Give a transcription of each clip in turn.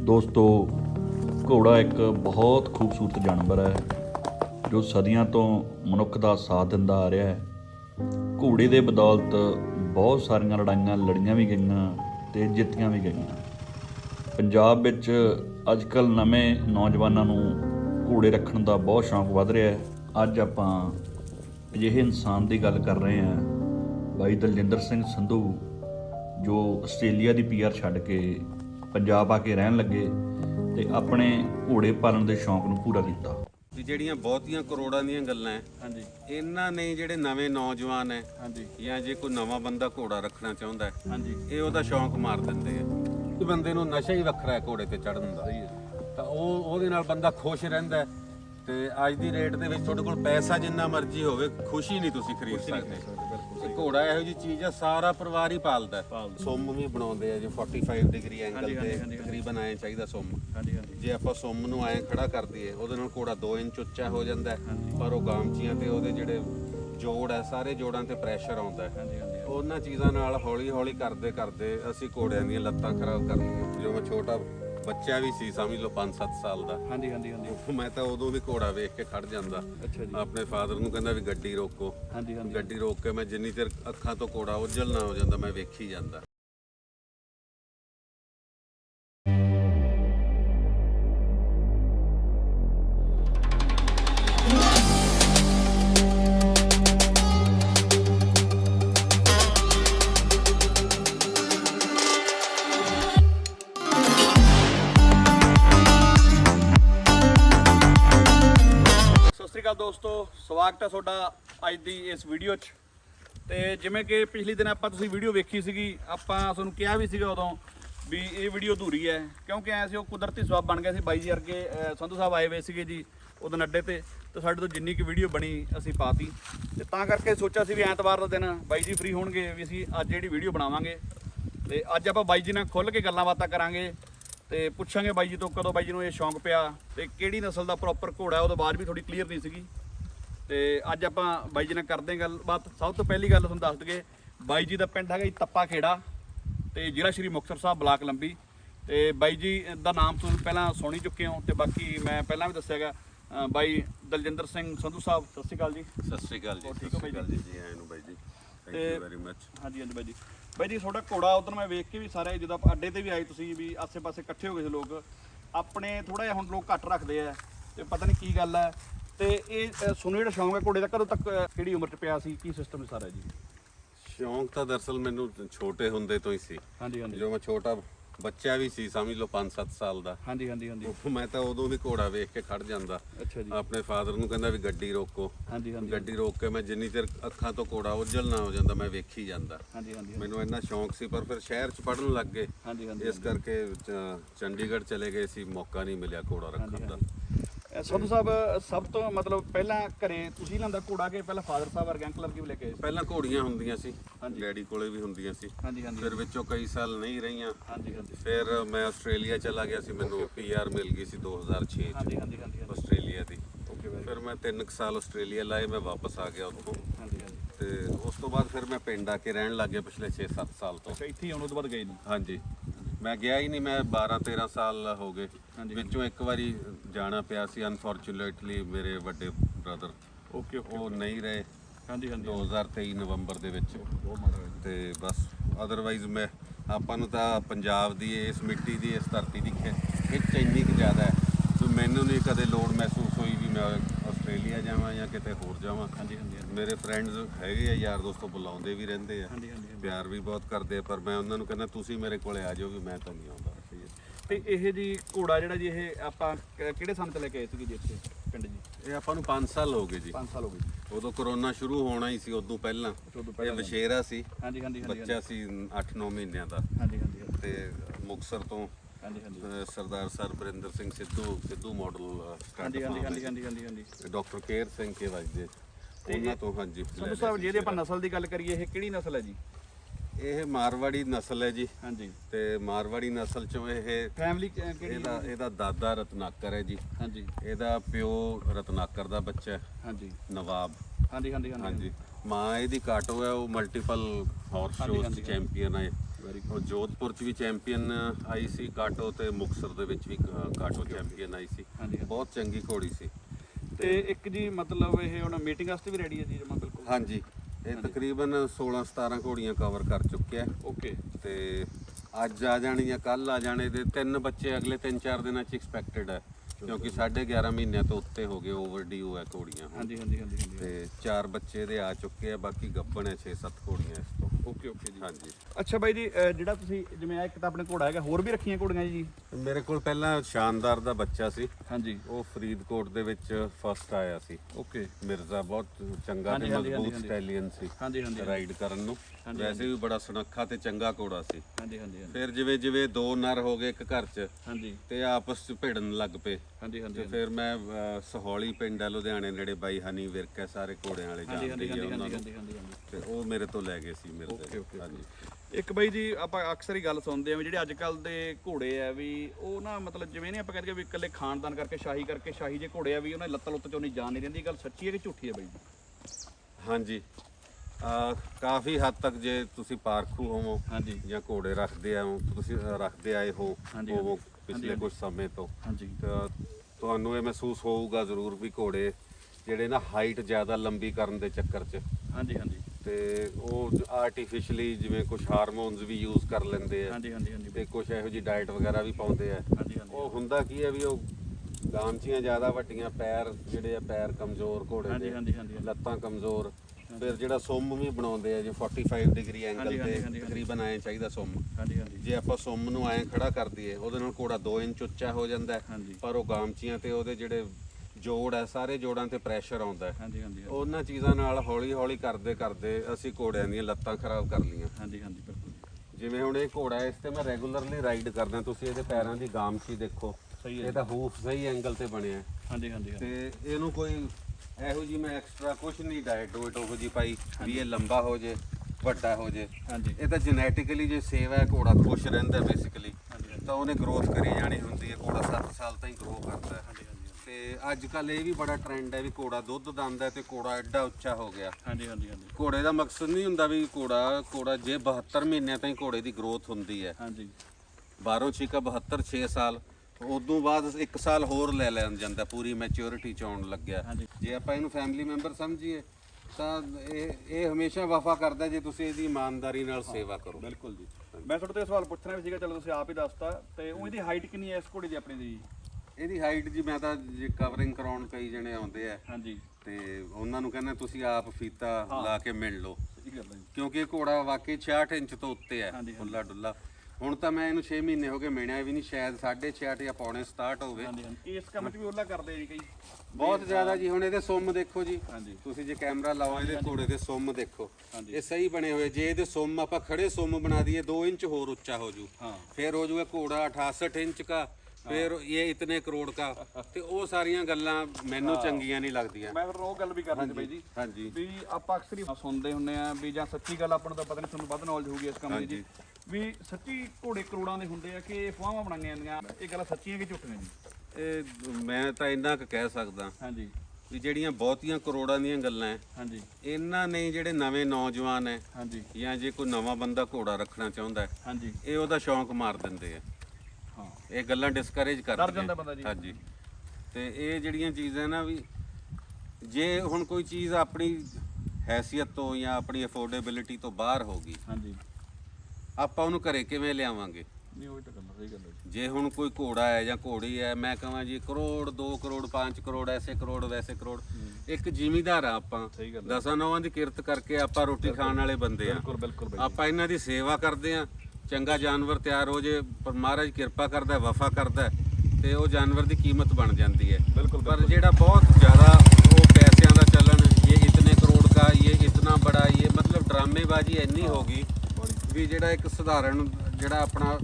ਦੋਸਤੋ, ਘੋੜਾ ਇੱਕ ਬਹੁਤ ਖੂਬਸੂਰਤ ਜਾਨਵਰ ਹੈ, ਜੋ ਸਦੀਆਂ ਤੋਂ ਮਨੁੱਖ ਦਾ ਸਾਥ ਦਿੰਦਾ ਆ ਰਿਹਾ ਹੈ। ਘੋੜੇ ਦੇ ਬਦੌਲਤ ਬਹੁਤ ਸਾਰੀਆਂ ਲੜਾਈਆਂ, ਲੜੀਆਂ ਵੀ ਗਈਆਂ ਤੇ ਜਿੱਤੀਆਂ ਵੀ ਗਈਆਂ। ਪੰਜਾਬ ਵਿੱਚ ਅੱਜਕੱਲ ਨਵੇਂ ਨੌਜਵਾਨਾਂ ਨੂੰ ਘੋੜੇ ਰੱਖਣ ਦਾ ਬਹੁਤ ਸ਼ੌਂਕ ਵੱਧ ਰਿਹਾ ਹੈ। ਅੱਜ ਆਪਾਂ ਅਜਿਹੇ ਇਨਸਾਨ ਦੀ ਗੱਲ ਕਰ ਰਹੇ ਹਾਂ, ਬਾਈ ਦਲਜਿੰਦਰ ਸਿੰਘ ਸੰਧੂ, ਜੋ ਆਸਟ੍ਰੇਲੀਆ ਦੀ ਪੀਆਰ ਛੱਡ ਕੇ ਪੰਜਾਬ ਆ ਕੇ ਰਹਿਣ ਲੱਗੇ ਤੇ ਆਪਣੇ ਘੋੜੇ ਪਾਲਣ ਦੇ ਸ਼ੌਂਕ ਨੂੰ ਪੂਰਾ ਕੀਤਾ। ਵੀ ਜਿਹੜੀਆਂ ਬਹੁਤੀਆਂ ਕਰੋੜਾਂ ਦੀਆਂ ਗੱਲਾਂ ਹੈ ਹਾਂਜੀ। ਇਹਨਾਂ ਨੇ ਜਿਹੜੇ ਨਵੇਂ ਨੌਜਵਾਨ ਹੈ ਹਾਂਜੀ। ਜਾਂ ਜੇ ਕੋਈ ਨਵਾਂ ਬੰਦਾ ਘੋੜਾ ਰੱਖਣਾ ਚਾਹੁੰਦਾ ਹੈ ਹਾਂਜੀ। ਇਹ ਉਹਦਾ ਸ਼ੌਂਕ ਮਾਰ ਦਿੰਦੇ ਆ। ਕਿ ਬੰਦੇ ਨੂੰ ਨਸ਼ਾ ਹੀ ਵੱਖਰਾ ਹੈ ਘੋੜੇ ਤੇ ਚੜਨ ਦਾ। ਤਾਂ ਉਹ ਉਹਦੇ ਨਾਲ ਬੰਦਾ ਖੁਸ਼ ਰਹਿੰਦਾ ਹੈ ਤੇ ਅੱਜ ਦੀ ਰੇਟ ਦੇ ਵਿੱਚ ਤੁਹਾਡੇ ਕੋਲ ਪੈਸਾ ਜਿੰਨਾ ਮਰਜ਼ੀ ਹੋਵੇ ਖੁਸ਼ੀ ਨਹੀਂ ਤੁਸੀਂ ਖਰੀਦ ਸਕਦੇ। ਘੋੜਾ ਇਹੋ ਜੀ ਚੀਜ਼ ਆ ਸਾਰਾ ਪਰਿਵਾਰ ਹੀ ਪਾਲਦਾ। ਸੁੰਮ ਵੀ ਬਣਾਉਂਦੇ ਆ ਜੇ 45 ਡਿਗਰੀ ਐਂਗਲ ਤੇ। ਤਕਰੀਬਨ ਐ ਚਾਹੀਦਾ ਸੁੰਮ। ਹਾਂਜੀ ਹਾਂਜੀ। ਜੇ ਆਪਾਂ ਸੁੰਮ ਨੂੰ ਐਂ ਖੜਾ ਕਰ ਦਈਏ ਉਹਦੇ ਨਾਲ ਘੋੜਾ 2 ਇੰਚ ਉੱਚਾ ਹੋ ਜਾਂਦਾ ਪਰ ਉਹ ਗਾਮਚੀਆਂ ਤੇ ਉਹਦੇ ਜਿਹੜੇ ਜੋੜ ਹੈ ਸਾਰੇ ਜੋੜਾਂ ਤੇ ਪ੍ਰੈਸ਼ਰ ਆਉਂਦਾ ਹੈ। ਹਾਂਜੀ ਹਾਂਜੀ ਉਹਨਾਂ ਚੀਜ਼ਾਂ ਨਾਲ ਹੌਲੀ ਹੌਲੀ ਕਰਦੇ ਕਰਦੇ ਅਸੀਂ ਘੋੜਿਆਂ ਦੀਆਂ ਲੱਤਾਂ ਖਰਾਬ ਕਰ ਲਈਆਂ। ਜਦੋਂ ਮੈਂ ਛੋਟਾ ਬੱਚਾ ਵੀ ਸੀ ਸਮਝ ਲਓ 5-7 ਸਾਲ ਦਾ। ਹਾਂਜੀ ਹਾਂਜੀ ਹਾਂਜੀ। ਮੈਂ ਤਾਂ ਉਦੋਂ ਵੀ ਘੋੜਾ ਵੇਖ ਕੇ ਖੜ ਜਾਂਦਾ। ਅੱਛਾ ਜੀ। ਆਪਣੇ ਫਾਦਰ ਨੂੰ ਕਹਿੰਦਾ ਵੀ ਗੱਡੀ ਰੋਕੋ। ਹਾਂਜੀ ਹਾਂਜੀ। ਗੱਡੀ ਰੋਕ ਕੇ ਮੈਂ ਜਿੰਨੀ ਚਿਰ ਅੱਖਾਂ ਤੋਂ ਘੋੜਾ ਉਜਲ ਨਾ ਹੋ ਜਾਂਦਾ ਮੈਂ ਵੇਖੀ ਜਾਂਦਾ। ਸ੍ਰੀ ਅਕਾਲ ਦੋਸਤੋ ਸਵਾਗਤ ਹੈ ਤੁਹਾਡਾ ਅੱਜ ਦੀ ਇਸ ਵੀਡੀਓ 'ਚ ਤੇ ਜਿਵੇਂ ਕਿ ਪਿਛਲੇ ਦਿਨ ਆਪਾਂ ਤੁਸੀਂ ਵੀਡੀਓ ਵੇਖੀ ਸੀਗੀ, ਆਪਾਂ ਤੁਹਾਨੂੰ ਕਿਹਾ ਵੀ ਸੀਗਾ ਉਦੋਂ ਵੀ ਇਹ ਵੀਡੀਓ ਅਧੂਰੀ ਹੈ, ਕਿਉਂਕਿ ਐ ਸੀ ਉਹ ਕੁਦਰਤੀ ਸਵਾਬ ਬਣ ਗਿਆ ਸੀ। ਬਾਈ ਜੀ ਵਰਗੇ ਸੰਧੂ ਸਾਹਿਬ ਆਏ ਹੋਏ ਸੀਗੇ ਜੀ ਉਦੋਂ ਅੱਡੇ ਤੇ ਤੇ ਸਾਡੇ ਤੋਂ ਜਿੰਨੀ ਕੁ ਵੀਡੀਓ ਬਣੀ ਅਸੀਂ ਪਾਤੀ ਤੇ। ਤਾਂ ਕਰਕੇ ਸੋਚਿਆ ਸੀ ਵੀ ਐਤਵਾਰ ਦਾ ਦਿਨ ਬਾਈ ਜੀ ਫ੍ਰੀ ਹੋਣਗੇ, ਵੀ ਅਸੀਂ ਅੱਜ ਜਿਹੜੀ ਵੀਡੀਓ ਬਣਾਵਾਂਗੇ। ਤੇ ਅੱਜ ਆਪਾਂ ਬਾਈ ਜੀ ਨਾਲ ਖੁੱਲ ਕੇ ਗੱਲਾਂ ਬਾਤਾਂ ਕਰਾਂਗੇ। ਤੇ ਪੁੱਛਾਂਗੇ ਬਾਈ ਜੀ ਤੋਂ ਕਦੋਂ ਬਾਈ ਜੀ ਨੂੰ ਇਹ ਸ਼ੌਂਕ ਪਿਆ ਤੇ ਕਿਹੜੀ ਨਸਲ ਦਾ ਪ੍ਰੋਪਰ ਘੋੜਾ ਹੈ, ਉਹਦਾ ਆਵਾਜ਼ ਵੀ ਥੋੜੀ ਕਲੀਅਰ ਨਹੀਂ ਸੀਗੀ। ਤੇ ਅੱਜ ਆਪਾਂ ਬਾਈ ਜੀ ਨਾਲ ਕਰਦੇ ਹਾਂ ਗੱਲਬਾਤ। ਸਭ ਤੋਂ ਪਹਿਲੀ ਗੱਲ ਤੁਹਾਨੂੰ ਦੱਸ ਦਈਏ ਬਾਈ ਜੀ ਦਾ ਪਿੰਡ ਹੈਗਾ ਜੀ ਤੱਪਾ ਖੇੜਾ ਤੇ ਜ਼ਿਲ੍ਹਾ ਸ਼੍ਰੀ ਮੁਕਤਸਰ ਸਾਹਿਬ ਬਲਾਕ ਲੰਬੀ। ਤੇ ਬਾਈ ਜੀ ਦਾ ਨਾਮ ਤੁਸੀਂ ਪਹਿਲਾਂ ਸੁਣ ਚੁੱਕੇ ਹੋ ਤੇ ਬਾਕੀ ਮੈਂ ਪਹਿਲਾਂ ਵੀ ਦੱਸਿਆਗਾ ਬਾਈ ਦਲਜਿੰਦਰ ਸਿੰਘ ਸੰਧੂ ਸਾਹਿਬ ਸਤਿ ਸ਼੍ਰੀ ਅਕਾਲ ਜੀ। ਸਤਿ ਸ੍ਰੀ ਅਕਾਲ ਜੀ ਠੀਕ ਹੋ ਬਾਈ ਜੀ? ਜੀ ਆਇਆਂ ਨੂੰ ਬਾਈ ਜੀ। ਥੈਂਕ ਯੂ ਵੈਰੀ ਮੱਚ ਹਾਂਜੀ ਹਾਂਜੀ ਬਾਈ ਜੀ। ਬਾਈ ਜੀ ਤੁਹਾਡਾ ਘੋੜਾ ਉਦੋਂ ਮੈਂ ਵੇਖ ਕੇ ਵੀ ਸਾਰੇ ਜਦੋਂ ਅੱਡੇ ਤੇ ਵੀ ਆਏ ਤੁਸੀਂ ਵੀ ਆਸੇ-ਪਾਸੇ ਇਕੱਠੇ ਹੋ ਗਏ ਸੀ ਲੋਕ ਆਪਣੇ ਥੋੜਾ ਜਿਹਾ ਹੁਣ ਲੋਕ ਘੱਟ ਰੱਖਦੇ ਆ ਤੇ ਪਤਾ ਨਹੀਂ ਕੀ ਗੱਲ ਹੈ ਤੇ ਇਹ ਤੁਹਾਨੂੰ ਜਿਹੜਾ ਸ਼ੌਂਕ ਹੈ ਘੋੜੇ ਦਾ ਕਦੋਂ ਤੱਕ ਕਿਹੜੀ ਉਮਰ 'ਚ ਪਿਆ ਸੀ ਕੀ ਸਿਸਟਮ ਸਾਰਾ ਜੀ? ਸ਼ੌਂਕ ਤਾਂ ਦਰਸਲ ਮੈਨੂੰ ਛੋਟੇ ਹੁੰਦੇ ਤੋਂ ਹੀ ਸੀ। ਹਾਂਜੀ ਹਾਂਜੀ। ਜਦੋਂ ਮੈਂ ਛੋਟਾ ਬੱਚਾ ਵੀ ਸੀ ਸਮਝ ਲਓ 5-7 ਸਾਲ ਦਾ। ਹਾਂਜੀ ਹਾਂਜੀ ਹਾਂਜੀ। ਮੈਂ ਤਾਂ ਉਦੋਂ ਵੀ ਘੋੜਾ ਵੇਖ ਕੇ ਖੜ ਜਾਂਦਾ। ਅੱਛਾ ਜੀ। ਆਪਣੇ ਫਾਦਰ ਨੂੰ ਕਹਿੰਦਾ ਵੀ ਗੱਡੀ ਰੋਕੋ। ਹਾਂਜੀ ਹਾਂਜੀ। ਗੱਡੀ ਰੋਕ ਕੇ ਮੈਂ ਜਿੰਨੀ ਚਿਰ ਅੱਖਾਂ ਤੋਂ ਘੋੜਾ ਉਜਲ ਨਾ ਹੋ ਜਾਂਦਾ ਮੈਂ ਵੇਖੀ ਜਾਂਦਾ। ਹਾਂਜੀ ਹਾਂਜੀ ਮੈਨੂੰ ਇੰਨਾ ਸ਼ੌਂਕ ਸੀ ਪਰ ਫਿਰ ਸ਼ਹਿਰ 'ਚ ਪੜਨ ਲੱਗ ਗਏ। ਹਾਂਜੀ ਹਾਂਜੀ ਇਸ ਕਰਕੇ ਚ- ਚੰਡੀਗੜ੍ਹ ਚਲੇ ਗਏ ਸੀ ਮੌਕਾ ਨਹੀਂ ਮਿਲਿਆ ਘੋੜਾ ਰੱਖਣ ਦਾ। ਸੰਧੂ ਸਾਹਿਬ ਸਭ ਤੋਂ ਮਤਲਬ ਪਹਿਲਾਂ ਘਰੇ ਤੁਸੀਂ ਲੈਂਦਾ ਘੋੜਾ ਕੇ ਪਹਿਲਾਂ ਫਾਦਰ ਸਾਹਿਬ ਵਰਗੇ ਅੰਕਲ ਵਰਗੇ ਵੀ ਲੈ ਕੇ ਆਏ ਸੀ? ਪਹਿਲਾਂ ਘੋੜੀਆਂ ਹੁੰਦੀਆਂ ਸੀ ਹਾਂਜੀ। ਡੈਡੀ ਕੋਲੇ ਵੀ ਹੁੰਦੀਆਂ ਸੀ। ਹਾਂਜੀ ਹਾਂਜੀ। ਫਿਰ ਵਿੱਚੋਂ ਕਈ ਸਾਲ ਨਹੀਂ ਰਹੀਆਂ। ਹਾਂਜੀ ਹਾਂਜੀ। ਫਿਰ ਮੈਂ ਆਸਟ੍ਰੇਲੀਆ ਚਲਾ ਗਿਆ ਸੀ ਮੈਨੂੰ ਪੀਆਰ ਮਿਲ ਗਈ ਸੀ 2006 ਚ ਹਾਂਜੀ ਹਾਂਜੀ ਹਾਂਜੀ ਆਸਟ੍ਰੇਲੀਆ ਦੀ। ਓਕੇ ਫਿਰ ਮੈਂ 3 ਸਾਲ ਆਸਟ੍ਰੇਲੀਆ ਲਾਏ ਮੈਂ ਵਾਪਸ ਆ ਗਿਆ ਉੱਥੋਂ। ਹਾਂਜੀ ਹਾਂਜੀ। ਤੇ ਉਸ ਤੋਂ ਬਾਅਦ ਫਿਰ ਮੈਂ ਪਿੰਡ ਆ ਕੇ ਰਹਿਣ ਲੱਗ ਗਿਆ ਪਿਛਲੇ 6-7 ਸਾਲ ਤੋਂ। ਅੱਛਾ ਇੱਥੇ ਹੀ ਆਉਣ ਤੋਂ ਬਾਅਦ ਗਏ ਨਹੀਂ ਹਾਂਜੀ। ਮੈਂ ਗਿਆ ਹੀ ਨਹੀਂ ਮੈਂ 12-13 ਸਾਲ ਹੋ ਗਏ। ਵਿੱਚੋਂ ਇੱਕ ਵਾਰੀ ਜਾਣਾ ਪਿਆ ਸੀ ਅਨਫੋਰਚੂਨੇਟਲੀ ਮੇਰੇ ਵੱਡੇ ਬ੍ਰਦਰ ਓਕੇ ਉਹ ਨਹੀਂ ਰਹੇ। ਹਾਂਜੀ ਹਾਂਜੀ। 2023 ਨਵੰਬਰ ਦੇ ਵਿੱਚ। ਤੇ ਬਸ ਅਦਰਵਾਈਜ਼ ਮੈਂ ਆਪਾਂ ਨੂੰ ਤਾਂ ਪੰਜਾਬ ਦੀ ਇਸ ਮਿੱਟੀ ਦੀ ਇਸ ਧਰਤੀ ਦੀ ਖਿੱਚ ਇੰਨੀ ਕੁ ਜ਼ਿਆਦਾ ਹੈ ਕਿ ਮੈਨੂੰ ਨਹੀਂ ਕਦੇ ਲੋੜ ਮਹਿਸੂਸ ਹੋਈ ਵੀ ਮੈਂ ਆਸਟ੍ਰੇਲੀਆ ਜਾਵਾਂ ਜਾਂ ਕਿਤੇ ਹੋਰ ਜਾਵਾਂ? ਹਾਂਜੀ ਹਾਂਜੀ ਹਾਂਜੀ। ਮੇਰੇ ਫਰੈਂਡਸ ਹੈਗੇ ਆ ਯਾਰ ਦੋਸਤੋ ਬੁਲਾਉਂਦੇ ਵੀ ਰਹਿੰਦੇ ਆ। ਹਾਂਜੀ ਹਾਂਜੀ ਹਾਂਜੀ। ਪਿਆਰ ਵੀ ਬਹੁਤ ਕਰਦੇ ਆ ਪਰ ਮੈਂ ਉਹਨਾਂ ਨੂੰ ਕਹਿੰਦਾ ਤੁਸੀਂ ਮੇਰੇ ਕੋਲੇ ਆ ਜਾਓ ਵੀ ਮੈਂ ਤਾਂ ਨਹੀਂ ਆਉਂਦਾ। ਤੇ ਇਹ ਜੀ ਘੋੜਾ ਜਿਹੜਾ ਜੀ ਇਹ ਆਪਾਂ ਕਿਹੜੇ ਸੰਨ ਤੇ ਲੈ ਕੇ ਆਏ ਸੀਗੇ ਜੀ ਇੱਥੇ ਪਿੰਡ ਜੀ? ਇਹ ਆਪਾਂ ਨੂੰ 5 ਸਾਲ ਹੋ ਗਏ ਜੀ। 5 ਸਾਲ ਹੋ ਗਏ ਉਦੋਂ ਕਰੋਨਾ ਸ਼ੁਰੂ ਹੋਣਾ ਹੀ ਸੀ ਉਦੋਂ ਪਹਿਲਾਂ। ਇਹ ਵਸ਼ੇਰਾ ਸੀ। ਹਾਂਜੀ ਹਾਂਜੀ ਬੱਚਾ ਸੀ 8-9 ਮਹੀਨਿਆਂ ਦਾ। ਹਾਂਜੀ ਹਾਂਜੀ ਤੇ ਮੁਕਸਰ ਤੋਂ ਹਾਂਜੀ ਹਾਂਜੀ। ਅਹ ਸਰਦਾਰ ਸਰਬਰਿੰਦਰ ਸਿੰਘ ਸਿੱਧੂ ਸਿੱਧੂ ਮਾਡਲ ਹਾਂਜੀ ਹਾਂਜੀ ਹਾਂਜੀ ਹਾਂਜੀ ਹਾਂਜੀ। ਹਾਂਜੀ ਡਾਕਟਰ ਕੇਰ ਸਿੰਘ ਕੇ ਵਜਦੇ। ਉਹਨਾਂ ਤੋਂ ਹਾਂਜੀ ਸੰਧੂ ਸਾਹਿਬ ਜਿਹਦੇ ਆਪਾਂ ਨਸਲ ਦੀ ਗੱਲ ਕਰੀਏ ਇਹ ਕਿਹੜੀ ਨਸਲ ਹੈ ਜੀ? ਇਹ ਮਾਰਵਾੜੀ ਨਸਲ ਹੈ ਜੀ। ਹਾਂਜੀ। ਤੇ ਮਾਰਵਾੜੀ ਨਸਲ ਚੋਂ ਇਹ ਫੈਮਿਲੀ ਕਿਹੜੀ ਇਹਦਾ ਇਹਦਾ ਦਾਦਾ ਰਤਨਾਕਰ ਹੈ ਜੀ। ਹਾਂਜੀ। ਇਹਦਾ ਪਿਓ ਰਤਨਾਕਰ ਦਾ ਬੱਚਾ ਹੈ। ਹਾਂਜੀ। ਨਵਾਬ। ਹਾਂਜੀ ਹਾਂਜੀ ਹਾਂਜੀ ਹਾਂਜੀ। ਮਾਂ ਇਹਦੀ ਕਾਟੋ ਹੈ ਉਹ ਮਲਟੀਪਲ ਹਾਰਸ ਹਾਂਜੀ, ਸ਼ੋਜ਼ ਹਾਂਜੀ। ਚੈਂਪੀਅਨ ਹੈ। ਉਹ ਜੋਧਪੁਰ ਚ ਵੀ ਚੈਂਪੀਅਨ ਆਈ ਸੀ ਕਾਟੋ ਤੇ ਮੁਕਸਰ ਦੇ ਵਿੱਚ ਵੀ ਕ- ਕਾਟੋ ਚੈਂਪੀਅਨ ਆਈ ਸੀ। ਹਾਂਜੀ, ਹਾਂਜੀ। ਬਹੁਤ ਚੰਗੀ ਘੋੜੀ ਸੀ। ਤੇ ਇੱਕ ਜੀ ਮਤਲਬ ਇਹ ਹੁਣ ਮੀਟਿੰਗ ਵਾਸਤੇ ਵੀ ਰੈਡੀ ਹੈ ਜੀ ਜਮਾ ਬਿਲਕੁਲ? ਹਾਂਜੀ ਇਹ ਤਕਰੀਬਨ 16 17 ਘੋੜੀਆਂ ਕਵਰ ਕਰ ਚੁੱਕਿਆ। ਓਕੇ ਤੇ ਅੱਜ ਆ ਜਾਣੀ ਜਾਂ ਕੱਲ ਆ ਜਾਣੇ ਦੇ ਤਿੰਨ ਬੱਚੇ ਅਗਲੇ 3-4 ਦਿਨਾਂ ਚ ਐਕਸਪੈਕਟਡ ਹੈ ਕਿਉਂਕਿ 11.5 ਮਹੀਨਿਆਂ ਤੋਂ ਉੱਤੇ ਹੋ ਗਏ ਓਵਰਡਿਊ ਹੈ ਘੋੜੀਆਂ ਹੁਣ। ਹਾਂਜੀ ਹਾਂਜੀ ਹਾਂਜੀ ਹਾਂਜੀ। ਤੇ ਚਾਰ ਬੱਚੇ ਦੇ ਆ ਚੁੱਕੇ ਆ ਬਾਕੀ ਗੱਬਣ ਹੈ 6-7 ਘੋੜੀਆਂ ਇਸ ਤੋਂ। ਓਕੇ ਓਕੇ ਜੀ। ਹਾਂਜੀ। ਅੱਛਾ ਬਾਈ ਜੀ ਅਹ ਜਿਹੜਾ ਤੁਸੀਂ ਜਿਵੇਂ ਆ ਇੱਕ ਤਾਂ ਆਪਣੇ ਘੋੜਾ ਹੈਗਾ ਹੋਰ ਵੀ ਰੱਖੀਆਂ ਘੋੜੀਆਂ ਜੀ? ਮੇਰੇ ਕੋਲ ਪਹਿਲਾਂ ਸ਼ਾਨਦਾਰ ਦਾ ਬੱਚਾ ਸੀ। ਹਾਂਜੀ। ਉਹ ਫਰੀਦਕੋਟ ਦੇ ਵਿੱਚ ਫਸਟ ਆਇਆ ਸੀ। ਓਕੇ ਮਿਰਜ਼ਾ ਬਹੁਤ ਚੰਗਾ ਤੇ ਹਾਂਜੀ, ਮਜ਼ਬੂਤ ਹਾਂਜੀ। ਸਟੈਲੀਅਨ ਸੀ। ਹਾਂਜੀ ਹਾਂਜੀ ਰਾਈਡ ਕਰਨ ਨੂੰ। ਹਾਂਜੀ, ਵੈਸੇ ਵੀ ਬੜਾ ਸੁਨੱਖਾ ਤੇ ਚੰਗਾ ਘੋੜਾ ਸੀ। ਹਾਂਜੀ ਹਾਂਜੀ ਫਿਰ ਜਿਵੇਂ ਜਿਵੇਂ ਦੋ ਨਰ ਹੋ ਗਏ ਇੱਕ ਘਰ 'ਚ ਹਾਂਜੀ। ਤੇ ਆਪਸ 'ਚ ਭਿੜਨ ਲੱਗ ਪਏ। ਹਾਂਜੀ ਹਾਂਜੀ ਫਿਰ ਮੈਂ ਅਹ, ਸਹੌਲੀ ਪਿੰਡ ਹੈ ਲੁਧਿਆਣੇ ਨੇੜੇ ਬਾਈ ਹਨੀ ਵਿਰਕ ਹੈ ਸਾਰੇ ਘੋੜਿਆਂ ਵਾਲੇ ਜਾਣਦੇ ਹੀ ਆ ਉਹਨਾਂ ਨੂੰ। ਤੇ ਉਹ ਮੇਰੇ ਤੋਂ ਲੈ ਗਏ ਸੀ ਮਿਰਜ਼ੇ। ਓਕੇ ਓਕੇ ਹਾਂਜੀ। ਇੱਕ ਬਾਈ ਜੀ ਆਪਾਂ ਅਕਸਰ ਹੀ ਗੱਲ ਸੁਣਦੇ ਆ ਵੀ ਜਿਹੜੇ ਅੱਜ ਕੱਲ ਦੇ ਘੋੜੇ ਆ ਵੀ ਉਹ ਨਾ ਮਤਲਬ ਜਿਵੇਂ ਨਹੀਂ ਆਪਾਂ ਕਹਿੰਦੇ ਵੀ ਇਕੱਲੇ ਖਾਨਦਾਨ ਕਰਕੇ ਸ਼ਾਹੀ ਕਰਕੇ ਸ਼ਾਹੀ ਜੇ ਘੋੜੇ ਆ ਵੀ ਉਹਨਾਂ ਦੀ ਲੱਤਾਂ ਲੁੱਤ ਚੋਂ ਨਹੀਂ ਜਾਣ ਨਹੀਂ ਰਹਿੰਦੀ ਗੱਲ ਸੱਚੀ ਹੈ ਕਿ ਝੂਠੀ ਹੈ ਬਾਈ ਜੀ? ਹਾਂਜੀ। ਅਹ, ਕਾਫੀ ਹੱਦ ਤੱਕ ਜੇ ਤੁਸੀਂ ਪਾਰਖੂ ਹੋਵੋ ਹਾਂਜੀ। ਜਾਂ ਘੋੜੇ ਰੱਖਦੇ ਆ ਤੁਸੀਂ ਰੱਖਦੇ ਆਏ ਹੋ ਹਾਂਜੀ, ਹੋਵੋ ਹਾਂਜੀ। ਪਿਛਲੇ ਹਾਂਜੀ, ਕੁਝ ਸਮੇਂ ਤੋਂ। ਹਾਂਜੀ। ਤਾਂ ਤੁਹਾਨੂੰ ਇਹ ਮਹਿਸੂਸ ਹੋਊਗਾ ਜ਼ਰੂਰ ਵੀ ਘੋੜੇ ਜਿਹੜੇ ਨਾ ਹਾਈਟ ਜ਼ਿਆਦਾ ਲੰਬੀ ਕਰਨ ਦੇ ਚੱਕਰ 'ਚ। ਹਾਂਜੀ ਹਾਂਜੀ। ਤੇ ਉਹ ਆਰਟੀਫੀਸ਼ੀਅਲੀ ਜਿਵੇਂ ਕੁਝ ਹਾਰਮੋਨਸ ਵੀ ਯੂਜ਼ ਕਰ ਲੈਂਦੇ ਆ। ਹਾਂਜੀ ਹਾਂਜੀ ਹਾਂਜੀ। ਤੇ ਕੁਝ ਇਹੋ ਜੀ ਡਾਈਟ ਵਗੈਰਾ ਵੀ ਪਾਉਂਦੇ ਆ। ਹਾਂਜੀ ਹਾਂਜੀ। ਉਹ ਹੁੰਦਾ ਕੀ ਹੈ ਵੀ ਉਹ ਗਾਮਚੀਆਂ ਜ਼ਿਆਦਾ ਵੱਡੀਆਂ ਪੈਰ ਜਿਹੜੇ ਆ ਪੈਰ ਕਮਜ਼ੋਰ ਘੋੜੇ ਦੇ ਹਾਂਜੀ ਹਾਂਜੀ ਲੱਤਾਂ ਕਮਜ਼ੋਰ ਫਿਰ ਜਿਹੜਾ ਸੁੰਮ ਵੀ ਬਣਾਉਂਦੇ ਆ ਜੇ 45 ਡਿਗਰੀ ਐਂਗਲ ਤੇ। ਤਕਰੀਬਨ ਐ ਚਾਹੀਦਾ ਸੁੰਮ। ਹਾਂਜੀ ਹਾਂਜੀ। ਜੇ ਆਪਾਂ ਸੁੰਮ ਨੂੰ ਐਂ ਖੜਾ ਕਰ ਦਈਏ ਉਹਦੇ ਨਾਲ ਘੋੜਾ 2 ਇੰਚ ਉੱਚਾ ਹੋ ਜਾਂਦਾ ਪਰ ਉਹ ਗਾਮਚੀਆਂ ਤੇ ਉਹਦੇ ਜਿਹੜੇ ਜੋੜ ਹੈ ਸਾਰੇ ਜੋੜਾਂ ਤੇ ਪ੍ਰੈਸ਼ਰ ਆਉਂਦਾ ਹੈ। ਹਾਂਜੀ ਹਾਂਜੀ ਉਹਨਾਂ ਚੀਜ਼ਾਂ ਨਾਲ ਹੌਲੀ ਹੌਲੀ ਕਰਦੇ ਕਰਦੇ ਅਸੀਂ ਘੋੜਿਆਂ ਦੀਆਂ ਲੱਤਾਂ ਖਰਾਬ ਕਰ ਲਈਆਂ। ਹਾਂਜੀ ਹਾਂਜੀ ਬਿਲਕੁਲ। ਜਿਵੇਂ ਹੁਣ ਇਹ ਘੋੜਾ ਇਸ ਤੇ ਮੈਂ ਰੈਗੂਲਰਲੀ ਰਾਈਡ ਕਰਦਾ ਤੁਸੀਂ ਇਹਦੇ ਪੈਰਾਂ ਦੀ ਗਾਮਚੀ ਦੇਖੋ। ਸਹੀ ਹੈ ਇਹ ਤਾਂ ਹੂਫ ਸਹੀ ਐਂਗਲ ਤੇ ਬਣਿਆ। ਹਾਂਜੀ ਹਾਂਜੀ ਤੇ ਇਹਨੂੰ ਕੋਈ ਇਹੋ ਜੀ ਮੈਂ ਐਕਸਟਰਾ ਕੁਝ ਨਹੀਂ ਡਾਈਟ ਡੋਇਟ ਉਹੋ ਜੀ ਪਾਈ ਵੀ ਇਹ ਲੰਬਾ ਹੋ ਜੇ ਵੱਡਾ ਹੋ ਜੇ। ਹਾਂਜੀ। ਇਹ ਤਾਂ ਜੈਨੇਟਿਕਲੀ ਜੇ ਸੇਵ ਹੈ ਘੋੜਾ ਖੁਸ਼ ਰਹਿੰਦਾ ਬੇਸਿਕਲੀ ਤਾਂ ਉਹਨੇ ਗਰੋਥ ਕਰੀ ਜਾਣੀ ਹੁੰਦੀ ਹੈ। ਘੋੜਾ 7 ਸਾਲ ਤਾਈਂ ਗਰੋ ਕਰਦਾ ਹੈ। ਤੇ ਅੱਜ ਕੱਲ ਇਹ ਵੀ ਬੜਾ ਟ੍ਰੈਂਡ ਹੈ ਵੀ ਘੋੜਾ ਦੁੱਧ ਦਿੰਦਾ ਹੈ ਤੇ ਘੋੜਾ ਐਡਾ ਉੱਚਾ ਹੋ ਗਿਆ। ਹਾਂਜੀ ਹਾਂਜੀ ਹਾਂਜੀ। ਘੋੜੇ ਦਾ ਮਕਸਦ ਨਹੀਂ ਹੁੰਦਾ ਵੀ ਘੋੜਾ ਘੋੜਾ ਜੇ 72 ਮਹੀਨਿਆਂ ਤਾਈਂ ਘੋੜੇ ਦੀ ਗਰੋਥ ਹੁੰਦੀ ਹੈ। ਹਾਂਜੀ। 12 ਛੀਕਾ 72 6 ਸਾਲ ਉਦੋਂ ਬਾਅਦ 1 ਸਾਲ ਹੋਰ ਲੈ ਲੈਣ ਜਾਂਦਾ ਪੂਰੀ ਮੈਚਿਓਰਿਟੀ ਚ ਆਉਣ ਲੱਗਿਆ। ਜੇ ਆਪਾਂ ਇਹਨੂੰ ਫੈਮਿਲੀ ਮੈਂਬਰ ਸਮਝੀਏ ਤਾਂ ਇਹ ਇਹ ਹਮੇਸ਼ਾ ਵਫਾ ਕਰਦਾ ਜੇ ਤੁਸੀਂ ਇਹਦੀ ਇਮਾਨਦਾਰੀ ਨਾਲ ਸੇਵਾ ਕਰੋ। ਬਿਲਕੁਲ ਜੀ। ਮੈਂ ਤੁਹਾਡੇ ਤੋਂ ਇਹ ਸਵਾਲ ਪੁੱਛਣਾ ਵੀ ਸੀਗਾ ਚਲੋ ਤੁਸੀਂ ਆਪ ਹੀ ਦੱਸਤਾ ਤੇ ਉਹ ਇਹਦੀ ਹਾਈਟ ਕਿੰਨੀ ਹੈ ਇਸ ਘੋੜੇ ਦੀ ਆਪਣੀ ਦੀ? ਇਹਦੀ ਹਾਈਟ ਜੀ ਮੈਂ ਤਾਂ ਜੇ ਕਵਰਿੰਗ ਕਰਾਉਣ ਕਈ ਜਣੇ ਆਉਂਦੇ ਆ। ਹਾਂਜੀ। ਤੇ ਉਹਨਾਂ ਨੂੰ ਕਹਿੰਦਾ ਤੁਸੀਂ ਆਪ ਫੀਤਾ ਲਾ ਕੇ ਮਿਲ ਲਓ। ਸਹੀ ਗੱਲ ਹੈ ਜੀ। ਕਿਉਂਕਿ ਇਹ ਘੋੜਾ ਵਾਕਈ 66 ਇੰਚ ਤੋਂ ਉੱਤੇ ਹੈ ਹਾਂਜੀ, ਹਾਂਜੀ। ਖੁੱਲਾ ਡੁੱਲਾ ਹੁਣ ਤਾਂ ਮੈਂ ਇਹਨੂੰ 6 ਮਹੀਨੇ ਹੋ ਗਏ ਮਿਣਿਆ ਵੀ ਨਹੀਂ ਸ਼ਾਇਦ 66 ਜਾਂ ਪੌਣੇ 67 ਹੋਵੇ। ਹਾਂਜੀ ਹਾਂਜੀ। ਇਸ ਕੰਮ 'ਚ ਵੀ ਉਹਲਾ ਕਰਦੇ ਆ ਜੀ ਕਈ। ਬਹੁਤ ਜ਼ਿਆਦਾ ਜੀ ਹੁਣ ਇਹਦੇ ਸੁੰਮ ਦੇਖੋ ਜੀ। ਹਾਂਜੀ। ਤੁਸੀਂ ਜੇ ਕੈਮਰਾ ਲਾਓ ਇਹਦੇ ਘੋੜੇ ਦੇ ਸੁੰਮ ਦੇਖੋ। ਹਾਂਜੀ। ਇਹ ਸਹੀ ਬਣੇ ਹੋਏ ਜੇ ਇਹਦੇ ਸੁੰਮ ਆਪਾਂ ਖੜੇ ਸੁੰਮ ਬਣਾ ਦਈਏ 2 ਇੰਚ ਹੋਰ ਉੱਚਾ ਹੋ ਜੂ। ਹਾਂ। ਫਿਰ ਹੋ ਜੂਗਾ ਘੋੜਾ 68 ਇੰਚ ਦਾ ਫਿਰ ਇਹ ਇਤਨੇ ਕਰੋੜ ਦਾ ਤੇ ਉਹ ਸਾਰੀਆਂ ਗੱਲਾਂ ਮੈਨੂੰ ਚੰਗੀਆਂ ਨਹੀਂ ਲੱਗਦੀਆਂ। ਮੈਂ ਫਿਰ ਉਹ ਗੱਲ ਵੀ ਕਰਨੀ ਸੀ ਬਾਈ ਜੀ। ਹਾਂਜੀ। ਵੀ ਆਪਾਂ ਅਕਸਰ ਹੀ ਸੁਣਦੇ ਹੁੰਨੇ ਆ ਵੀ ਜਾਂ ਸੱਚੀ ਗੱਲ ਆਪਾਂ ਨੂੰ ਤਾਂ ਪਤਾ ਨਹੀਂ ਤੁਹਾਨੂੰ ਵੱਧ ਨੌਲੇਜ ਹੋਊਗੀ ਇਸ ਕੰਮ ਦੀ ਜੀ। ਵੀ ਸੱਚੀ ਘੋੜੇ ਕਰੋੜਾਂ ਦੇ ਹੁੰਦੇ ਆ ਕਿ ਅਫਵਾਹਾਂ ਬਣਾਈਆਂ ਜਾਂਦੀਆਂ ਇਹ ਗੱਲਾਂ ਸੱਚੀਆਂ ਕਿ ਝੂਠੀਆਂ ਜੀ? ਇਹ ਮੈਂ ਤਾਂ ਇੰਨਾ ਕੁ ਕਹਿ ਸਕਦਾ ਹਾਂਜੀ। ਵੀ ਜਿਹੜੀਆਂ ਬਹੁਤੀਆਂ ਕਰੋੜਾਂ ਦੀਆਂ ਗੱਲਾਂ ਹੈ ਹਾਂਜੀ। ਇਹਨਾਂ ਨੇ ਜਿਹੜੇ ਨਵੇਂ ਨੌਜਵਾਨ ਹੈ ਹਾਂਜੀ। ਜਾਂ ਜੇ ਕੋਈ ਨਵਾਂ ਬੰਦਾ ਘੋੜਾ ਰੱਖਣਾ ਚਾਹੁੰਦਾ ਹੈ ਹਾਂਜੀ। ਇਹ ਉਹਦਾ ਸ਼ੌਂਕ ਮਾਰ ਦਿੰਦੇ ਆ ਹਾਂ। ਇਹ ਗੱਲਾਂ ਡਿਸਕਰੇਜ ਕਰਦੇ ਡਰ ਜਾਂਦਾ ਬੰਦਾ ਜੀ। ਹਾਂਜੀ। ਤੇ ਇਹ ਜਿਹੜੀਆਂ ਚੀਜ਼ਾਂ ਨਾ ਵੀ ਜੇ ਹੁਣ ਕੋਈ ਚੀਜ਼ ਆਪਣੀ ਹੈਸੀਅਤ ਤੋਂ ਜਾਂ ਆਪਣੀ ਅਫੋਰਡੇਬਿਲਿਟੀ ਤੋਂ ਬਾਹਰ ਹੋਗੀ ਹਾਂਜੀ। ਆਪਾਂ ਉਹਨੂੰ ਘਰੇ ਕਿਵੇਂ ਲਿਆਵਾਂਗੇ? ਨਹੀਂ ਉਹ ਤਾਂ ਗੱਲ ਸਹੀ ਗੱਲ ਹੈ ਜੀ। ਜੇ ਹੁਣ ਕੋਈ ਘੋੜਾ ਹੈ ਜਾਂ ਘੋੜੀ ਹੈ ਮੈਂ ਕਹਾਂ ਜੀ ਕਰੋੜ 2 ਕਰੋੜ 5 ਕਰੋੜ ਐਸੇ ਕਰੋੜ ਵੈਸੇ ਕਰੋੜ। ਇੱਕ ਜ਼ਿਮੀਦਾਰ ਆ ਆਪਾਂ। ਸਹੀ ਗੱਲ ਦਸਾਂ ਨੌਵਾਂ ਦੀ ਕਿਰਤ ਕਰਕੇ ਆਪਾਂ ਰੋਟੀ ਖਾਣ ਵਾਲੇ ਬੰਦੇ ਆ। ਬਿਲਕੁਲ ਬਿਲਕੁਲ ਬਾਈ ਆਪਾਂ ਇਹਨਾਂ ਦੀ ਸੇਵਾ ਕਰਦੇ ਆ। ਚੰਗਾ ਜਾਨਵਰ ਤਿਆਰ ਹੋ ਜੇ ਪਰ ਮਹਾਰਾਜ ਕਿਰਪਾ ਕਰਦਾ ਹੈ, ਵਫਾ ਕਰਦਾ ਹੈ, ਤੇ ਉਹ ਜਾਨਵਰ ਦੀ ਕੀਮਤ ਬਣ ਜਾਂਦੀ ਹੈ। ਬਿਲਕੁਲ ਪਰ ਜਿਹੜਾ ਬਹੁਤ ਜ਼ਿਆਦਾ ਉਹ ਪੈਸਿਆਂ ਦਾ ਚੱਲਣ ਇਹ ਇਤਨੇ ਕਰੋੜ ਦਾ ਇਹ ਇਤਨਾ ਬੜਾ ਇਹ ਮਤਲਬ ਡਰਾਮੇਬਾਜ਼ੀ ਇੰਨੀ ਹੋ ਗਈ ਵੀ ਜਿਹੜਾ ਇੱਕ ਸਧਾਰਨ ਜਿਹੜਾ ਆਪਣਾ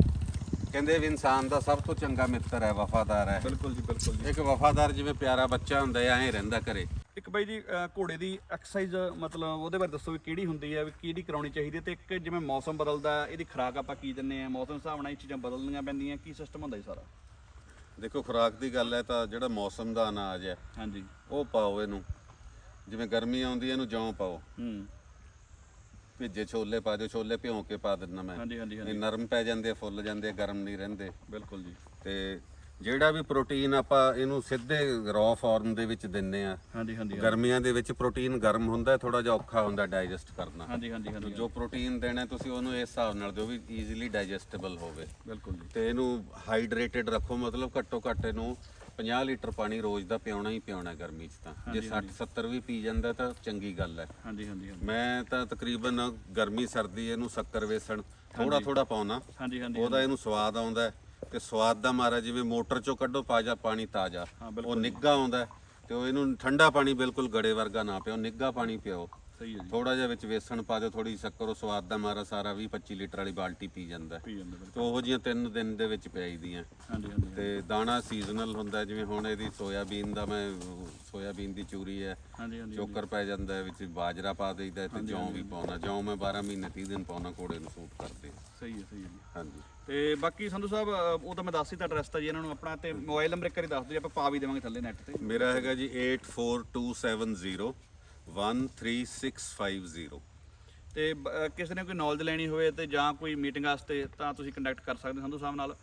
ਕਹਿੰਦੇ ਵੀ ਇਨਸਾਨ ਦਾ ਸਭ ਤੋਂ ਚੰਗਾ ਮਿੱਤਰ ਹੈ ਵਫਾਦਾਰ ਹੈ। ਬਿਲਕੁਲ ਜੀ ਬਿਲਕੁਲ ਜੀ। ਇੱਕ ਵਫਾਦਾਰ ਜਿਵੇਂ ਪਿਆਰਾ ਬੱਚਾ ਹੁੰਦਾ ਹੈ ਐਂ ਰਹਿੰਦਾ ਘਰੇ ਇੱਕ ਬਾਈ ਜੀ ਘੋੜੇ ਦੀ ਐਕਸਰਸਾਈਜ਼ ਮਤਲਬ ਉਹਦੇ ਬਾਰੇ ਦੱਸੋ ਵੀ ਕਿਹੜੀ ਹੁੰਦੀ ਹੈ ਵੀ ਕਿਹੜੀ ਕਰਾਉਣੀ ਚਾਹੀਦੀ ਹੈ ਤੇ ਇੱਕ ਜਿਵੇਂ ਮੌਸਮ ਬਦਲਦਾ ਇਹਦੀ ਖੁਰਾਕ ਆਪਾਂ ਕੀ ਦਿੰਨੇ ਆ ਮੌਸਮ ਹਿਸਾਬ ਨਾਲ ਇਹ ਚੀਜ਼ਾਂ ਬਦਲਣੀਆਂ ਪੈਂਦੀਆਂ ਕੀ ਸਿਸਟਮ ਹੁੰਦਾ ਜੀ ਸਾਰਾ? ਦੇਖੋ ਖੁਰਾਕ ਦੀ ਗੱਲ ਹੈ ਤਾਂ ਜਿਹੜਾ ਮੌਸਮ ਦਾ ਅਨਾਜ ਹੈ ਹਾਂਜੀ। ਉਹ ਪਾਓ ਇਹਨੂੰ। ਜਿਵੇਂ ਗਰਮੀ ਆਉਂਦੀ ਹੈ ਇਹਨੂੰ ਜੌਂ ਪਾਓ। ਹੂੰ। ਭਿੱਜੇ ਛੋਲੇ ਪਾ ਦਿਓ ਛੋਲੇ ਭਿਉਂ ਕੇ ਪਾ ਦਿੰਦਾ ਮੈਂ। ਹਾਂਜੀ ਹਾਂਜੀ ਇਹ ਨਰਮ ਪੈ ਜਾਂਦੇ ਫੁੱਲ ਜਾਂਦੇ ਗਰਮ ਨਹੀਂ ਰਹਿੰਦੇ। ਬਿਲਕੁਲ ਜੀ। ਤੇ ਜਿਹੜਾ ਵੀ ਪ੍ਰੋਟੀਨ ਆਪਾਂ ਇਹਨੂੰ ਸਿੱਧੇ ਰॉ ਫਾਰਮ ਦੇ ਵਿੱਚ ਦਿੰਨੇ ਆ ਹਾਂਜੀ ਹਾਂਜੀ ਗਰਮੀਆਂ ਦੇ ਵਿੱਚ ਪ੍ਰੋਟੀਨ ਗਰਮ ਹੁੰਦਾ ਥੋੜਾ ਜਿਹਾ ਔਖਾ ਹੁੰਦਾ ਡਾਈਜੈਸਟ ਕਰਨਾ। ਹਾਂਜੀ ਹਾਂਜੀ ਹਾਂਜੀ ਜੋ ਪ੍ਰੋਟੀਨ ਦੇਣਾ ਤੁਸੀਂ ਉਹਨੂੰ ਇਸ ਹਿਸਾਬ ਨਾਲ ਦਿਓ ਵੀ ਈਜ਼ੀਲੀ ਡਾਈਜੈਸਟੇਬਲ ਹੋਵੇ। ਬਿਲਕੁਲ ਜੀ। ਤੇ ਇਹਨੂੰ ਹਾਈਡਰੇਟਡ ਰੱਖੋ ਮਤਲਬ ਘੱਟੋ ਘੱਟ ਇਹਨੂੰ 50 ਲੀਟਰ ਪਾਣੀ ਰੋਜ਼ ਦਾ ਪਿਉਣਾ ਹੀ ਪਿਉਣਾ ਗਰਮੀ 'ਚ ਤਾਂ। ਜੇ 60 70 ਵੀ ਪੀ ਜਾਂਦਾ ਤਾਂ ਚੰਗੀ ਗੱਲ ਹੈ। ਹਾਂਜੀ ਹਾਂਜੀ ਮੈਂ ਤਾਂ ਤਕਰੀਬਨ ਗਰਮੀ ਸਰਦੀ ਇਹਨੂੰ ਸ਼ੱਕਰ ਵੇਸਣ ਥੋੜਾ ਥੋੜਾ ਪਾਉਣਾ। ਹਾਂਜੀ ਹਾਂਜੀ ਉਹਦਾ ਇਹਨੂੰ ਸਵਾਦ ਆਉਂਦਾ ਤੇ ਸਵਾਦ ਦਾ ਮਾਰਾ ਜਿਵੇਂ ਮੋਟਰ ਚੋਂ ਕੱਢੋ ਤਾਜ਼ਾ ਪਾਣੀ ਤਾਜ਼ਾ। ਉਹ ਨਿੱਘਾ ਆਉਂਦਾ ਤੇ ਉਹ ਇਹਨੂੰ ਠੰਡਾ ਪਾਣੀ ਬਿਲਕੁਲ ਗੜੇ ਵਰਗਾ ਨਾ ਪਿਓ ਨਿੱਘਾ ਪਾਣੀ ਪਿਓ। ਸਹੀ ਹੈ ਜੀ। ਥੋੜਾ ਜਿਹਾ ਵਿੱਚ ਵੇਸਣ ਪਾ ਦਿਓ ਥੋੜੀ ਸ਼ੱਕਰ ਉਹ ਸਵਾਦ ਦਾ ਮਾਰਾ ਸਾਰਾ 20 25 ਲੀਟਰ ਵਾਲੀ ਬਾਲਟੀ ਪੀ ਜਾਂਦਾ। ਹੈ। ਪੀ ਜਾਂਦੇ ਬਿਲਕੁਲ। ਤੇ ਉਹੋ ਜਿਹੀਆਂ ਤਿੰਨ ਦਿਨ ਦੇ ਵਿੱਚ ਪਿਆਈਦੀਆਂ। ਹਾਂਜੀ ਹਾਂਜੀ ਤੇ ਦਾਣਾ ਸੀਜ਼ਨਲ ਹੁੰਦਾ ਹੈ, ਜਿਵੇਂ ਹੁਣ ਇਹਦੀ ਸੋਇਆਬੀਨ ਦਾ ਮੈਂ ਸੋਇਆਬੀਨ ਦੀ ਚੂਰੀ ਹੈ। ਹਾਂਜੀ ਹਾਂਜੀ ਚੋਕਰ ਪੈ ਜਾਂਦਾ ਹੈ, ਵਿੱਚ ਬਾਜਰਾ ਪਾ ਦੇਈਦਾ ਹੈ ਤੇ ਜੌਂ ਵੀ ਪਾਉਣਾ। ਜੌਂ ਮੈਂ 12 ਮਹੀਨੇ 30 ਦਿਨ ਪਾਉਣਾ ਕੋੜੇ ਨੂੰ ਸੂਟ ਕਰਦੇ। ਸਹੀ ਹੈ ਸਹੀ ਹੈ ਜੀ। ਹਾਂਜੀ। ਤੇ ਬਾਕੀ ਸੰਧੂ ਸਾਹਿਬ ਅ, ਉਹ ਤਾਂ ਮੈਂ ਦੱਸ ਹੀ ਤਾਂ ਐਡਰੈਸ ਤਾਂ ਜੀ ਇਹਨਾਂ ਨੂੰ ਆਪਣਾ ਤੇ ਮੋਬਾਈਲ ਨੰਬਰ ਇੱਕ ਵਾਰੀ ਦੱਸ ਦਿਓ ਜੀ ਆਪਾਂ ਪਾ ਵੀ ਦੇਵਾਂਗੇ ਥੱਲੇ ਨੈਟ ਤੇ। ਮੇਰਾ ਹੈਗਾ ਜੀ 84270 13650 ਤੇ ਬ- ਕਿਸੇ ਨੇ ਕੋਈ ਨੌਲੇਜ ਲੈਣੀ ਹੋਵੇ ਤੇ ਜਾਂ ਕੋਈ ਮੀਟਿੰਗ ਵਾਸਤੇ ਤਾਂ ਤੁਸੀਂ ਕੰਟੈਕਟ ਕਰ ਸਕਦੇ ਹੋ ਸੰਧੂ ਸਾਹਿਬ ਨਾਲ।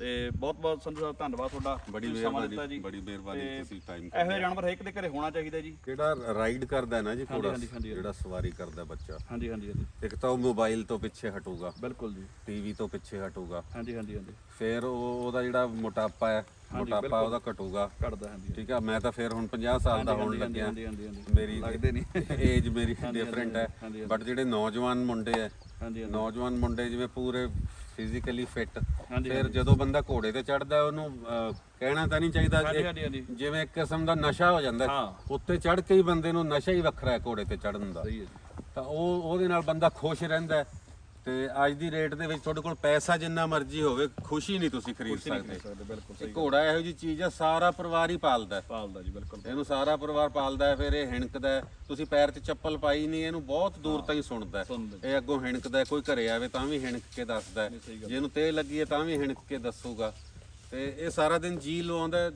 ਤੇ ਬਹੁਤ ਬਹੁਤ ਸੰਧੂ ਸਾਹਿਬ ਧੰਨਵਾਦ ਤੁਹਾਡਾ ਬੜੀ ਤੁਸੀਂ ਸਮਾਂ ਦਿੱਤਾ ਮਿਹਰਬਾਨੀ ਜੀ। ਬੜੀ ਮਿਹਰਬਾਨੀ ਤੇ ਤੁਸੀਂ ਟਾਈਮ ਇਹੋ ਜਿਹਾ ਜਾਨਵਰ ਹਰੇਕ ਦੇ ਘਰੇ ਹੋਣਾ ਚਾਹੀਦਾ ਜੀ। ਜਿਹੜਾ ਰਾਈਡ ਕਰਦਾ ਨਾ ਜੀ ਹਾਂਜੀ, ਹਾਂਜੀ, ਜਿਹੜਾ ਸਵਾਰੀ ਕਰਦਾ ਬੱਚਾ। ਹਾਂਜੀ ਹਾਂਜੀ ਹਾਂਜੀ। ਇੱਕ ਤਾਂ ਉਹ ਮੋਬਾਈਲ ਤੋਂ ਪਿੱਛੇ ਹਟੂਗਾ। ਬਿਲਕੁਲ ਜੀ। ਟੀਵੀ ਤੋਂ ਪਿੱਛੇ ਹਟੂਗਾ। ਹਾਂਜੀ ਹਾਂਜੀ ਹਾਂਜੀ। ਫਿਰ ਉਹ ਉਹਦਾ ਜਿਹੜਾ ਮੋਟਾਪਾ ਹੈ ਮੋਟਾਪਾ ਉਹਦਾ ਘਟੂਗਾ। ਘਟਦਾ ਹਾਂਜੀ ਠੀਕ ਆ ਮੈਂ ਤਾਂ ਫਿਰ ਹੁਣ 50 ਸਾਲ ਦਾ ਹੋਣ ਲੱਗਿਆ। ਹਾਂਜੀ ਹਾਂਜੀ ਹਾਂਜੀ। ਮੇਰੀ ਲੱਗਦੇ ਨਹੀਂ। ਏਜ ਮੇਰੀ ਡਿਫਰੈਂਟ ਹੈ। ਹਾਂਜੀ, ਬਟ ਜਿਹੜੇ ਨੌਜਵਾਨ ਮੁੰਡੇ ਹੈ ਹਾਂਜੀ। ਨੌਜਵਾਨ ਮੁੰਡੇ ਜਿਵੇਂ ਪੂਰੇ ਫਿਜ਼ੀਕਲੀ ਫਿੱਟ ਹਾਂਜੀ, ਫਿਰ ਜਦੋਂ ਬੰਦਾ ਘੋੜੇ ਤੇ ਚੜਦਾ ਉਹਨੂੰ ਅਹ, ਕਹਿਣਾ ਤਾਂ ਨਹੀਂ ਚਾਹੀਦਾ ਹਾਂਜੀ ਹਾਂਜੀ ਜਿਵੇਂ ਇੱਕ ਕਿਸਮ ਦਾ ਨਸ਼ਾ ਹੋ ਜਾਂਦਾ ਹੈ। ਹਾਂ। ਉੱਤੇ ਚੜ ਕੇ ਹੀ ਬੰਦੇ ਨੂੰ ਨਸ਼ਾ ਹੀ ਵੱਖਰਾ ਹੈ ਘੋੜੇ ਤੇ ਚੜਨ ਦਾ ਸਹੀ ਹੈ ਜੀ ਤਾਂ ਉਹ ਉਹਦੇ ਨਾਲ ਬੰਦਾ ਖੁਸ਼ ਰਹਿੰਦਾ ਹੈ ਤੇ ਅੱਜ ਦੀ ਰੇਟ ਦੇ ਵਿੱਚ ਤੁਹਾਡੇ ਕੋਲ ਪੈਸਾ ਜਿੰਨਾ ਮਰਜ਼ੀ ਹੋਵੇ ਖੁਸ਼ੀ ਨਹੀਂ ਤੁਸੀਂ ਖਰੀਦ ਸਕਦੇ। ਬਿਲਕੁਲ ਇਹ ਘੋੜਾ ਇਹੋ ਜੀ ਚੀਜ਼ ਹੈ ਸਾਰਾ ਪਰਿਵਾਰ ਹੀ ਪਾਲਦਾ ਹੈ। ਪਾਲਦਾ ਜੀ ਬਿਲਕੁਲ। ਇਹਨੂੰ ਸਾਰਾ ਪਰਿਵਾਰ ਪਾਲਦਾ ਹੈ ਫਿਰ ਇਹ ਹਿਣਕਦਾ ਹੈ। ਤੁਸੀਂ ਪੈਰ 'ਚ ਚੱਪਲ ਪਾਈ ਨਹੀਂ ਇਹਨੂੰ ਬਹੁਤ ਦੂਰ ਤਾਈਂ ਸੁਣਦਾ ਹੈ। ਸੁਣਦਾ ਇਹ ਅੱਗੋਂ ਹਿਣਕਦਾ ਹੈ, ਕੋਈ ਘਰੇ ਆਵੇ ਤਾਂ ਵੀ ਹਿਣਕ ਕੇ ਦੱਸਦਾ ਹੈ। ਜੇ ਇਹਨੂੰ ਤੇ ਲੱਗੀ ਹੈ ਤਾਂ ਵੀ ਹਿਣਕ ਕੇ ਦੱਸੂਗਾ। ਤੇ ਇਹ ਸਾਰਾ ਦਿਨ ਜੀ ਲਵਾਉਂਦਾ ਹੈ,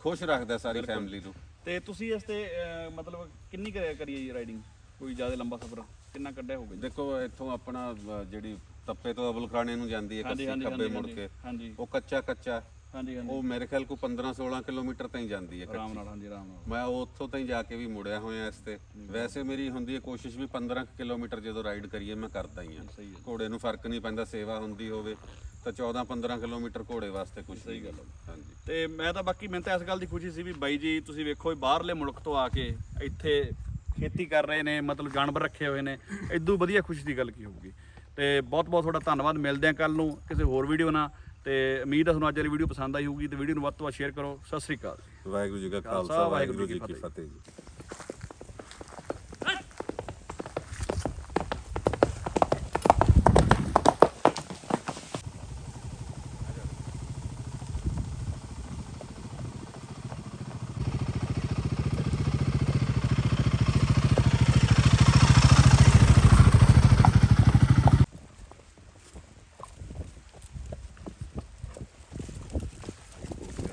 ਖੁਸ਼ ਰੱਖਦਾ ਹੈ ਸਾਰੀ ਫੈਮਿਲੀ ਨੂੰ। ਤੇ ਤੁਸੀਂ ਇਸ ਤੇ ਮਤਲਬ ਕਿੰਨੀ ਕਰਿਆ ਕਰੀਏ ਜੀ ਰਾਈਡਿੰਗ ਕੋਈ ਜ਼ਿਆਦਾ ਲੰਬਾ ਸਫ਼ਰ? ਕਿੰਨਾ ਕੱਢਿਆ ਹੋਊਗਾ ਜੀ? ਦੇਖੋ ਇੱਥੋਂ ਆਪਣਾ ਜਿਹੜੀ ਤੱਪੇ ਤੋਂ ਅਬਲ ਖਾਣੇ ਨੂੰ ਜਾਂਦੀ ਹੈ ਹਾਂਜੀ ਕੱਸੀ ਹਾਂਜੀ ਖੱਬੇ ਹਾਂਜੀ ਮੁੜ ਕੇ। ਹਾਂਜੀ। ਉਹ ਕੱਚਾ ਕੱਚਾ। ਹਾਂਜੀ ਹਾਂਜੀ। ਉਹ ਮੇਰੇ ਖਿਆਲ ਕੋ 15 16 ਕਿਲੋਮੀਟਰ ਤਾਈਂ ਜਾਂਦੀ ਹੈ ਆਰਾਮ ਨਾਲ ਹਾਂਜੀ ਆਰਾਮ ਨਾਲ। ਮੈਂ ਉੱਥੋਂ ਤਾਈਂ ਜਾ ਕੇ ਵੀ ਮੁੜਿਆ ਹੋਇਆ ਇਸ ਤੇ। ਵੈਸੇ ਮੇਰੀ ਹੁੰਦੀ ਹੈ ਕੋਸ਼ਿਸ਼ ਵੀ 15 ਕੁ ਕਿਲੋਮੀਟਰ ਜਦੋਂ ਰਾਈਡ ਕਰੀਏ ਮੈਂ ਕਰਦਾ ਹੀ ਸਹੀ ਹੈ ਘੋੜੇ ਨੂੰ ਫ਼ਰਕ ਨਹੀਂ ਪੈਂਦਾ ਸੇਵਾ ਹੁੰਦੀ ਹੋਵੇ ਤਾਂ 14 15 ਕਿਲੋਮੀਟਰ ਘੋੜੇ ਵਾਸਤੇ ਕੁਝ ਸਹੀ ਗੱਲ ਹਾਂਜੀ। ਤੇ ਮੈਂ ਤਾਂ ਬਾਕੀ ਮੈਨੂੰ ਤਾਂ ਇਸ ਗੱਲ ਦੀ ਖੁਸ਼ੀ ਸੀ ਵੀ ਬਾਈ ਜੀ ਤੁਸੀਂ ਵੇਖੋ ਵੀ ਬਾਹਰਲੇ ਮੁਲਕ ਤੋਂ ਆ ਕੇ ਇੱਥੇ ਖੇਤੀ ਕਰ ਰਹੇ ਨੇ ਮਤਲਬ ਜਾਨਵਰ ਰੱਖੇ ਹੋਏ ਨੇ ਇਦੋਂ ਵਧੀਆ ਖੁਸ਼ੀ ਦੀ ਗੱਲ ਕੀ ਹੋਊਗੀ? ਤੇ ਬਹੁਤ ਬਹੁਤ ਤੁਹਾਡਾ ਧੰਨਵਾਦ ਮਿਲਦੇ ਆ ਕੱਲ ਨੂੰ ਕਿਸੇ ਹੋਰ ਵੀਡੀਓ ਨਾਲ ਤੇ ਉਮੀਦ ਹੈ ਤੁਹਾਨੂੰ ਅੱਜ ਵਾਲੀ ਵੀਡੀਓ ਪਸੰਦ ਆਈ ਹੋਊਗੀ ਤੇ ਵੀਡੀਓ ਨੂੰ ਵੱਧ ਤੋਂ ਵੱਧ ਸ਼ੇਅਰ ਕਰੋ ਸਤਿ ਸ੍ਰੀ ਅਕਾਲ ਵਾਹਿਗੁਰੂ ਜੀ ਕਾ ਖਾਲਸਾ ਵਾਹਿਗੁਰੂ ਜੀ ਕੀ ਫਤਿਹ ਜੀ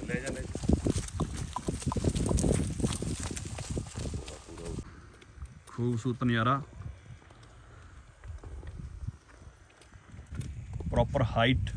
ਲੈ ਜਾ ਲੈ ਖੂਬਸੂਰਤ ਨਜ਼ਾਰਾ। Proper height